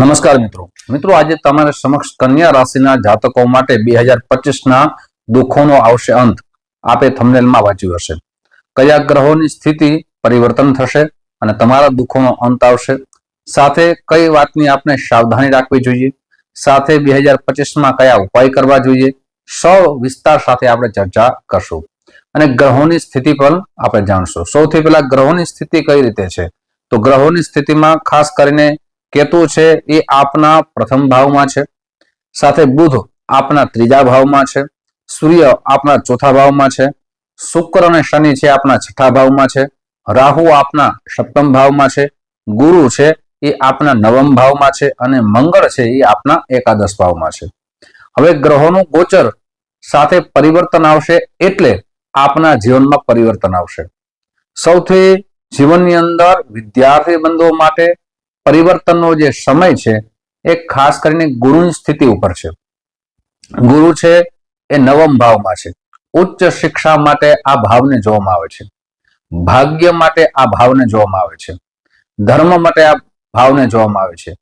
નમસ્કાર મિત્રો. મિત્રો, આજે તમારા સમક્ષ કન્યા રાશિના જાતકો માટે બે હજાર પચીસના દુઃખોનો આવશે અંત આપે થમનેલમાં વાંચ્યું હશે. કયા ગ્રહોની સ્થિતિ પરિવર્તન થશે અને તમારા દુઃખોનો અંત આવશે? સાથે કઈ વાતની આપણે સાવધાની રાખવી જોઈએ? સાથે બે હજાર પચીસમાં કયા ઉપાય કરવા જોઈએ? સૌ વિસ્તાર સાથે આપણે ચર્ચા કરશું. અને ગ્રહોની સ્થિતિ પણ આપણે જાણશું. સૌથી પહેલા ગ્રહોની સ્થિતિ કઈ રીતે છે? તો ગ્રહોની સ્થિતિમાં ખાસ કરીને કેતુ છે, એ આપના પ્રથમ ભાવમાં છે. સાથે બુધ આપના ત્રીજા ભાવમાં છે. સૂર્ય આપના ચોથા ભાવમાં છે. શુક્ર અને શનિ છે, આપના છઠ્ઠા ભાવમાં છે. રાહુ આપના સપ્તમ ભાવમાં છે. ગુરુ છે, એ આપના નવમ ભાવમાં છે. અને મંગળ છે, એ આપના એકાદશ ભાવમાં છે. હવે ગ્રહોનું ગોચર સાથે પરિવર્તન આવશે એટલે આપના જીવનમાં પરિવર્તન આવશે. સૌથી જીવનની અંદર વિદ્યાર્થી બંધુઓ માટે પરિવર્તનનો જે સમય છે, એ ખાસ કરીને ગુરુની સ્થિતિ ઉપર છે. ગુરુ છે, એ નવમ ભાવમાં છે. ઉચ્ચ શિક્ષા માટે આ ભાવને જોવામાં આવે છે. ભાગ્ય માટે આ ભાવને જોવામાં આવે છે. ધર્મ માટે આ ભાવને જોવામાં આવે છે.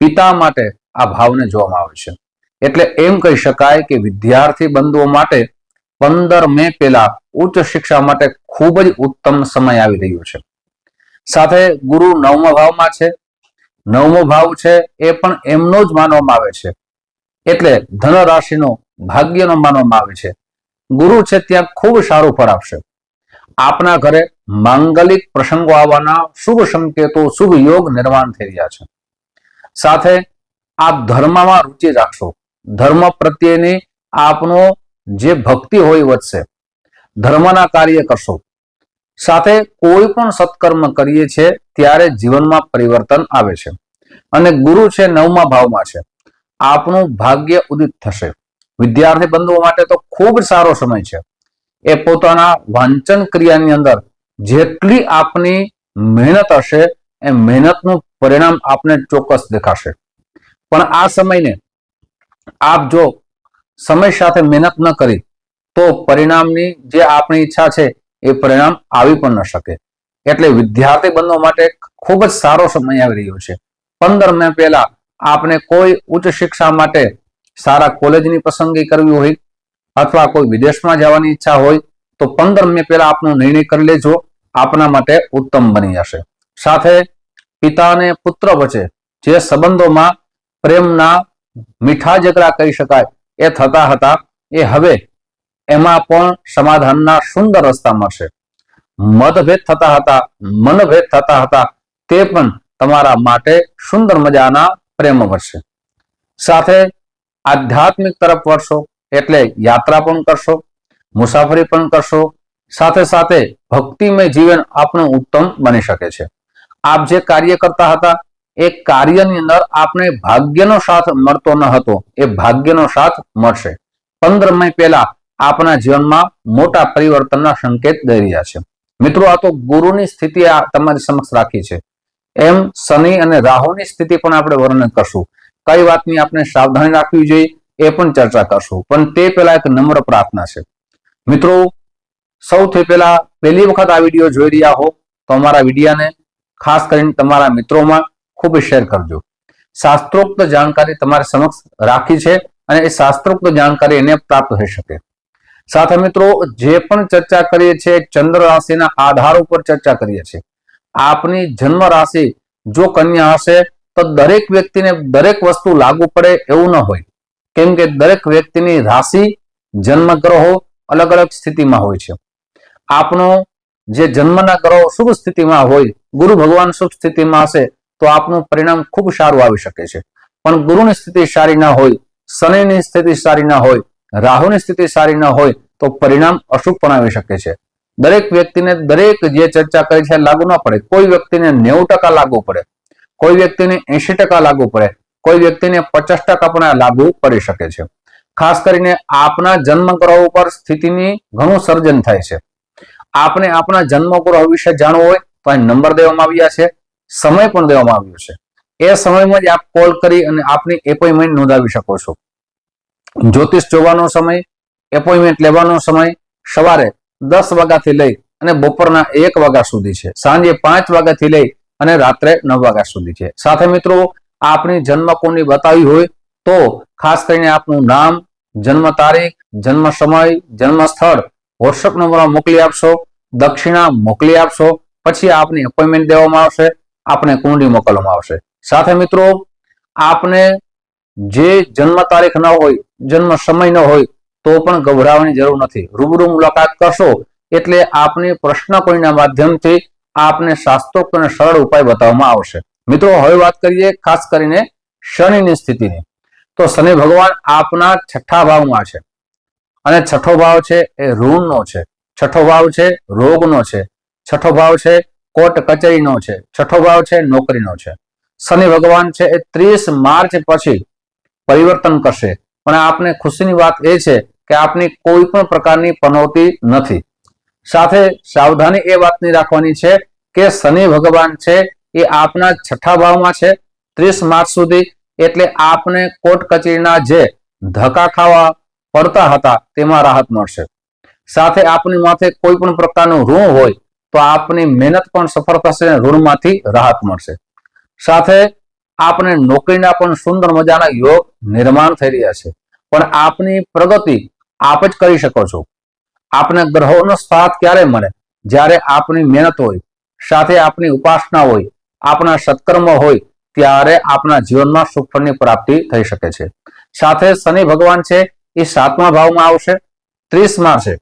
પિતા માટે આ ભાવને જોવામાં આવે છે. એટલે એમ કહી શકાય કે વિદ્યાર્થી બંધુઓ માટે પંદર મે પહેલા ઉચ્ચ શિક્ષા માટે ખૂબ જ ઉત્તમ સમય આવી રહ્યો છે. સાથે ગુરુ નવમા ભાવમાં છે નવમો ભાવ છે, એ પણ એમનો જ માનવામાં આવે છે. એટલે ધન રાશિનો ભાગ્યનો માનવામાં આવે છે. ગુરુ છે ત્યાં ખૂબ સારું ફળ આપશે. આપના ઘરે માંગલિક પ્રસંગો આવવાના શુભ સંકેતો, શુભ યોગ નિર્માણ થઈ રહ્યા છે. સાથે આપ ધર્મમાં રુચિ રાખશો. ધર્મ પ્રત્યેની આપનો જે ભક્તિ હોય વધશે. ધર્મના કાર્ય કરશો. સાથે કોઈ પણ સત્કર્મ કરીએ છીએ, ત્યારે જીવનમાં પરિવર્તન આવે છે. અને ગુરુ છે નવમા ભાવમાં છે. આપનું ભાગ્ય ઉદિત થશે. વિદ્યાર્થી બંધુઓ માટે તો ખૂબ સારો સમય છે. એ પોતાના વાંચન ક્રિયાની અંદર જેટલી આપની મહેનત હશે, એ મહેનતનું પરિણામ આપને ચોક્કસ દેખાશે. પણ આ સમયને આપ જો સમય સાથે મહેનત ન કરી, તો પરિણામની જે આપણી ઈચ્છા છે એ પરિણામ આવી પણ ન શકે. એટલે વિદ્યાર્થી બંધો માટે ખૂબ જ સારો સમય આવી રહ્યો છે. પંદર મે પહેલા આપને કોઈ ઉચ્ચ શિક્ષા માટે સારા કોલેજની પસંદગી કરવી હોય અથવા કોઈ વિદેશમાં જવાની ઈચ્છા હોય, તો પંદર મે પહેલા આપનો નિર્ણય કરી લેજો. આપના માટે ઉત્તમ બની જશે. સાથે પિતા અને પુત્ર વચ્ચે જે સંબંધોમાં પ્રેમના મીઠા જગરા કહી શકાય, એ થતા હતા. એ હવે એમાં પણ સમાધાનના સુંદર રસ્તા મળશે મતભેદ થતા હતા, મનભેદ થતા હતા, તે પણ તમારા માટે સુંદર મજાના પ્રેમ વરસે સાથે આધ્યાત્મિક તરફ વળશો, એટલે યાત્રા પણ કરશો, મુસાફરી પણ કરશો, સાથે સાથે ભક્તિમય જીવન આપણું ઉત્તમ બની શકે છે. આપ જે કાર્ય કરતા હતા, એ કાર્યની અંદર આપને ભાગ્યનો સાથ મળતો ન હતો, એ ભાગ્યનો સાથ મળશે. પંદર મય પહેલા આપના જીવનમાં મોટા પરિવર્તનના સંકેત દઈ રહ્યા છે. મિત્રો, આ તો ગુરુની સ્થિતિ તમારી સમક્ષ રાખી છે. એમ શનિ અને રાહુની સ્થિતિ પણ આપણે વર્ણન કરશું. કઈ વાતની આપણે સાવધાની રાખવી જોઈએ એ પણ ચર્ચા કરશું. પણ તે પહેલા એક નમ્ર પ્રાર્થના છે. મિત્રો, સૌથી પહેલા પહેલી વખત આ વીડિયો જોઈ રહ્યા હો તો અમારા વિડીયાને ખાસ કરીને તમારા મિત્રોમાં ખૂબ શેર કરજો. શાસ્ત્રોક્ત જાણકારી તમારી સમક્ષ રાખી છે અને એ શાસ્ત્રોક્ત જાણકારી એને પ્રાપ્ત થઈ શકે. સાથે મિત્રો, જે પણ ચર્ચા કરીએ છીએ, ચંદ્ર રાશિના આધાર ઉપર ચર્ચા કરીએ છીએ. આપની જન્મ રાશિ જો કન્યા હશે, તો દરેક વ્યક્તિને દરેક વસ્તુ લાગુ પડે એવું ન હોય. કેમ કે દરેક વ્યક્તિની રાશિ જન્મ ગ્રહો અલગ અલગ સ્થિતિમાં હોય છે. આપનો જે જન્મના ગ્રહો શુભ સ્થિતિમાં હોય, ગુરુ ભગવાન શુભ સ્થિતિમાં હશે, તો આપનું પરિણામ ખૂબ સારું આવી શકે છે. પણ ગુરુની સ્થિતિ સારી ના હોય, શનિની સ્થિતિ સારી ના હોય રાહુની સ્થિતિ સારી ના હોય તો પરિણામ અશુભ પણ આવી શકે છે. દરેક વ્યક્તિને દરેક જે ચર્ચા કરી છે, લાગુ ના પડે. કોઈ વ્યક્તિને નેવું ટકા લાગુ પડે. કોઈ વ્યક્તિને એસી ટકા લાગુ પડે. કોઈ વ્યક્તિને પચાસ ટકા પણ લાગુ પડી શકે છે. ખાસ કરીને આપના જન્મ ગ્રહ ઉપર સ્થિતિની ઘણું સર્જન થાય છે. આપને આપના જન્મ વિશે જાણવું હોય તો અહીં નંબર દેવામાં આવ્યા છે. સમય પણ દેવામાં આવ્યો છે. એ સમયમાં જ આપ કોલ કરી અને આપની એપોઇન્ટમેન્ટ નોંધાવી શકો છો. જ્યોતિષ જોવાનો સમય એપોઇન્ટમેન્ટ લેવાનો સમય સવારે દસ વાગ્યાથી લઈ અને બપોરના એક વાગ્યા સુધી છે. સાંજે પાંચ વાગ્યાથી લઈ અને રાત્રે નવ વાગ્યા સુધી છે. સાથે મિત્રો આપની જન્મ કુંડલી બતાવી હોય તો ખાસ કરીને આપનું નામ, જન્મ તારીખ, જન્મ સમય, જન્મ સ્થળ વોટ્સઅપ નંબરમાં મોકલી આપશો, દક્ષિણા મોકલી આપશો, પછી આપની એપોઇન્ટમેન્ટ દેવામાં આવશે, આપને કુંડલી મોકલવામાં આવશે. સાથે મિત્રો, આપને જે જન્મ તારીખ ન હોય જન્મ સમય ન હોય તો પણ ગભરાવાની જરૂર નથી. રૂબરૂ મુલાકાત કરશો એટલે આપની પ્રશ્ન કોઈના માધ્યમથી આપને શાસ્ત્રોક્ત અને સરળ ઉપાય બતાવવામાં આવશે. મિત્રો, હવે વાત કરીએ ખાસ કરીને શનિની સ્થિતિની. તો શનિ ભગવાન આપના છઠ્ઠા ભાવમાં છે. અને છઠ્ઠો ભાવ છે એ ઋણનો છે. છઠ્ઠો ભાવ છે રોગનો છે. છઠ્ઠો ભાવ છે કોર્ટ કચેરીનો છે. છઠ્ઠો ભાવ છે નોકરીનો છે. શનિ ભગવાન છે એ ત્રીસ માર્ચ પછી પરિવર્તન કરશે. પણ આપને ખુશીની વાત એ છે કે આપની કોઈ પણ પ્રકારની પનોતી નથી. સાથે સાવધાની એ વાતની રાખવાની છે કે શનિ ભગવાન છે એ આપના છઠ્ઠા ભાવમાં છે. ત્રીસ માર્ચ સુધી એટલે આપને કોર્ટ કચેરીના જે ધક્કા ખાવા પડતા હતા તેમાં રાહત મળશે. સાથે આપની માથે કોઈ પણ પ્રકારનું ઋણ હોય તો આપની મહેનત પણ સફળ થશે ઋણમાંથી રાહત મળશે. સાથે આપને નોકરીના પણ સુંદર મજાના યોગ નિર્માણ થઈ રહ્યા છે. પણ આપની પ્રગતિ આપ જ કરી શકો છો. આપને ગ્રહોનો સાથ ક્યારે મળે? જ્યારે આપની મહેનત હોય, સાથે આપની ઉપાસના હોય, આપના સત્કર્મ હોય, ત્યારે આપના જીવનમાં સુખફળની પ્રાપ્તિ થઈ શકે છે. સાથે શનિ ભગવાન છે, એ સાતમા ભાવમાં આવશે, ત્રીસમાં છે.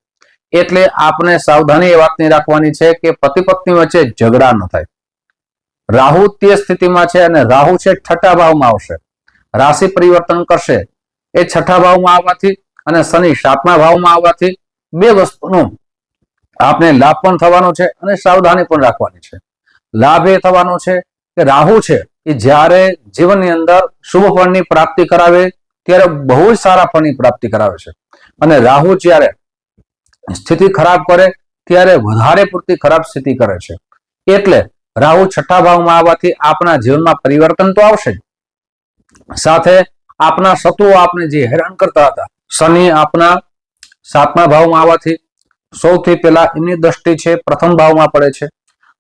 એટલે આપને સાવધાની એ વાતની રાખવાની છે કે પતિ પત્ની વચ્ચે ઝઘડા ન થાય. રાહુ તે સ્થિતિમાં છે અને રાહુ છે છઠ્ઠા ભાવમાં આવશે. રાશિ પરિવર્તન કરશે. એ છઠ્ઠા ભાવમાં આવવાથી અને શનિ સાતમા ભાવમાં આવવાથી બે વસ્તુનો આપને લાભ પણ થવાનો છે અને સાવધાની પણ રાખવાની છે. લાભ એ થવાનો છે કે રાહુ છે એ જ્યારે જીવનની અંદર શુભ ફળની પ્રાપ્તિ કરાવે ત્યારે બહુ જ સારા ફળની પ્રાપ્તિ કરાવે છે. અને રાહુ જ્યારે સ્થિતિ ખરાબ કરે ત્યારે વધારે પૂરતી ખરાબ સ્થિતિ કરે છે. એટલે રાહુ છઠ્ઠા ભાવમાં આવવાથી આપણા જીવનમાં પરિવર્તન તો આવશે. સાથે આપના શત્રુઓ આપને જે હેરાન કરતા હતા, શનિ આપના સાતમા ભાવમાં આવવાથી સૌથી પહેલા એમની દ્રષ્ટિ છે પ્રથમ ભાવમાં પડે છે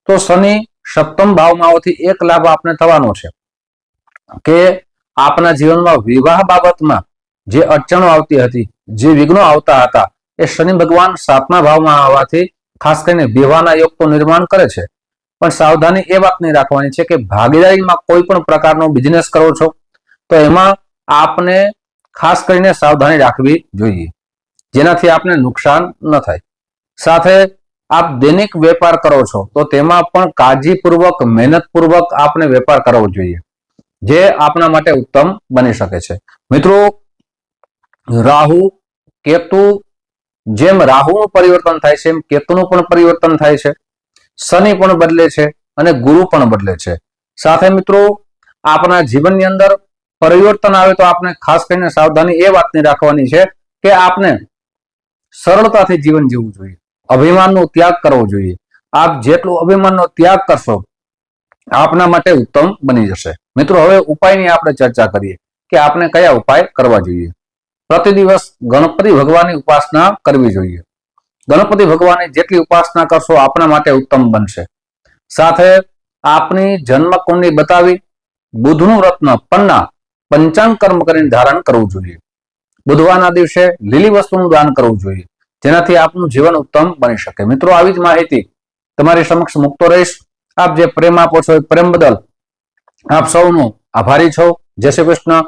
તો શનિ સપ્તમ ભાવમાં આવવાથી એક લાભ આપને થવાનો છે કે આપના જીવનમાં વિવાહ બાબતમાં જે અડચણો આવતી હતી, જે વિઘ્નો આવતા હતા, એ શનિ ભગવાન સાતમા ભાવમાં આવવાથી ખાસ કરીને વિવાહના યોગ નિર્માણ કરે છે પણ સાવધાની એ વાતની રાખવાની છે કે ભાગીદારીમાં કોઈ પણ પ્રકારનો બિઝનેસ કરો છો, તો એમાં આપને ખાસ કરીને સાવધાની રાખવી જોઈએ, જેનાથી આપને નુકસાન ન થાય. સાથે આપ દૈનિક વેપાર કરો છો, તો તેમાં પણ કાળજીપૂર્વક, મહેનતપૂર્વક આપને વેપાર કરવો જોઈએ, જે આપના માટે ઉત્તમ બની શકે છે. મિત્રો, રાહુ, કેતુ, જેમ રાહુનું પરિવર્તન થાય છે, એમ કેતુનું પણ પરિવર્તન થાય છે. શનિ પણ બદલે છે અને ગુરુ પણ બદલે છે. સાથે મિત્રો આપણા જીવનની અંદર પરિવર્તન આવે તો આપણે ખાસ કરીને સાવધાની એ વાતની રાખવાની છે કે આપને સરળતાથી જીવન જીવવું જોઈએ. અભિમાનનો ત્યાગ કરવો જોઈએ. આપ જેટલું અભિમાનનો ત્યાગ કરશો, આપના માટે ઉત્તમ બની જશે. મિત્રો, હવે ઉપાયની આપણે ચર્ચા કરીએ કે આપણે કયા ઉપાય કરવા જોઈએ. પ્રતિ દિવસ ગણપતિ ભગવાનની ઉપાસના કરવી જોઈએ. ગણપતિ ભગવાનની જેટલી ઉપાસના કરશો, આપના માટે ઉત્તમ બનશે. સાથે આપની જન્મ કુંડલી બતાવી, બુધનું રત્ન પન્ના પંચાંગ કર્મ કરીને ધારણ કરવું જોઈએ. બુધવારના દિવસે લીલી વસ્તુનું દાન કરવું જોઈએ, જેનાથી આપનું જીવન ઉત્તમ બની શકે. મિત્રો, આવી જ માહિતી તમારી સમક્ષ મૂકતો રહીશ. આપ જે પ્રેમ આપો છો એ પ્રેમ બદલ આપ સૌનો આભારી છો. જય શ્રી કૃષ્ણ.